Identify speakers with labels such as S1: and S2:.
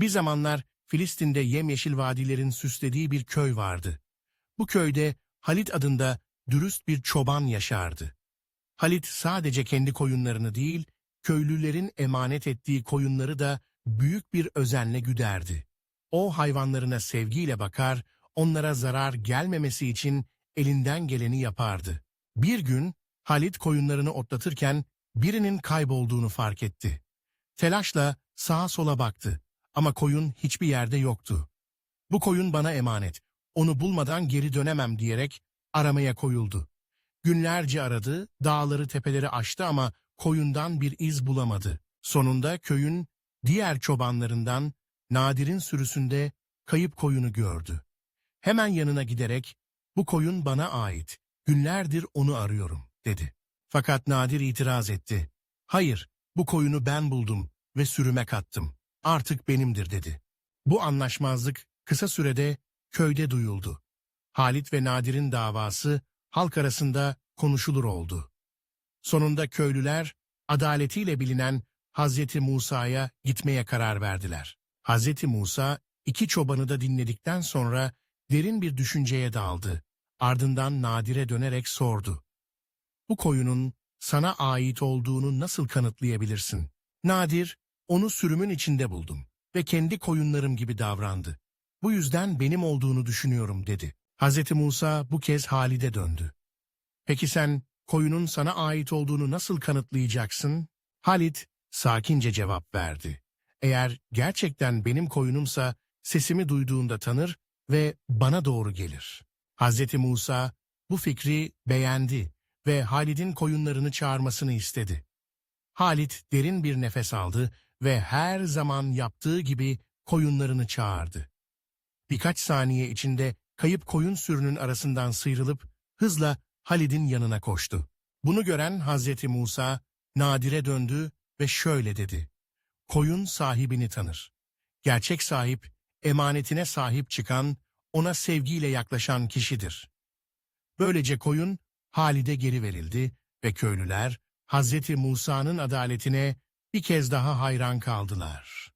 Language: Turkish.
S1: Bir zamanlar Filistin'de yemyeşil vadilerin süslediği bir köy vardı. Bu köyde Halit adında dürüst bir çoban yaşardı. Halit sadece kendi koyunlarını değil, köylülerin emanet ettiği koyunları da büyük bir özenle güderdi. O hayvanlarına sevgiyle bakar, onlara zarar gelmemesi için elinden geleni yapardı. Bir gün Halit koyunlarını otlatırken birinin kaybolduğunu fark etti. Telaşla sağa sola baktı ama koyun hiçbir yerde yoktu. Bu koyun bana emanet, onu bulmadan geri dönemem diyerek aramaya koyuldu. Günlerce aradı, dağları tepeleri aştı ama koyundan bir iz bulamadı. Sonunda köyün diğer çobanlarından Nadir'in sürüsünde kayıp koyunu gördü. Hemen yanına giderek, bu koyun bana ait, günlerdir onu arıyorum, dedi. Fakat Nadir itiraz etti. Hayır, bu koyunu ben buldum ve sürüme kattım. Artık benimdir, dedi. Bu anlaşmazlık kısa sürede köyde duyuldu. Halit ve Nadir'in davası halk arasında konuşulur oldu. Sonunda köylüler adaletiyle bilinen Hazreti Musa'ya gitmeye karar verdiler. Hazreti Musa iki çobanı da dinledikten sonra derin bir düşünceye daldı. Ardından Nadir'e dönerek sordu. Bu koyunun sana ait olduğunu nasıl kanıtlayabilirsin? Nadir, onu sürümün içinde buldum ve kendi koyunlarım gibi davrandı. Bu yüzden benim olduğunu düşünüyorum dedi. Hazreti Musa bu kez Halid'e döndü. Peki sen koyunun sana ait olduğunu nasıl kanıtlayacaksın? Halit sakince cevap verdi. Eğer gerçekten benim koyunumsa sesimi duyduğunda tanır ve bana doğru gelir. Hazreti Musa bu fikri beğendi ve Halid'in koyunlarını çağırmasını istedi. Halit derin bir nefes aldı ve her zaman yaptığı gibi koyunlarını çağırdı. Birkaç saniye içinde kayıp koyun sürünün arasından sıyrılıp hızla Halid'in yanına koştu. Bunu gören Hazreti Musa Nadir'e döndü ve şöyle dedi. Koyun sahibini tanır. Gerçek sahip, emanetine sahip çıkan, ona sevgiyle yaklaşan kişidir. Böylece koyun Halid'e geri verildi ve köylüler Hazreti Musa'nın adaletine bir kez daha hayran kaldılar.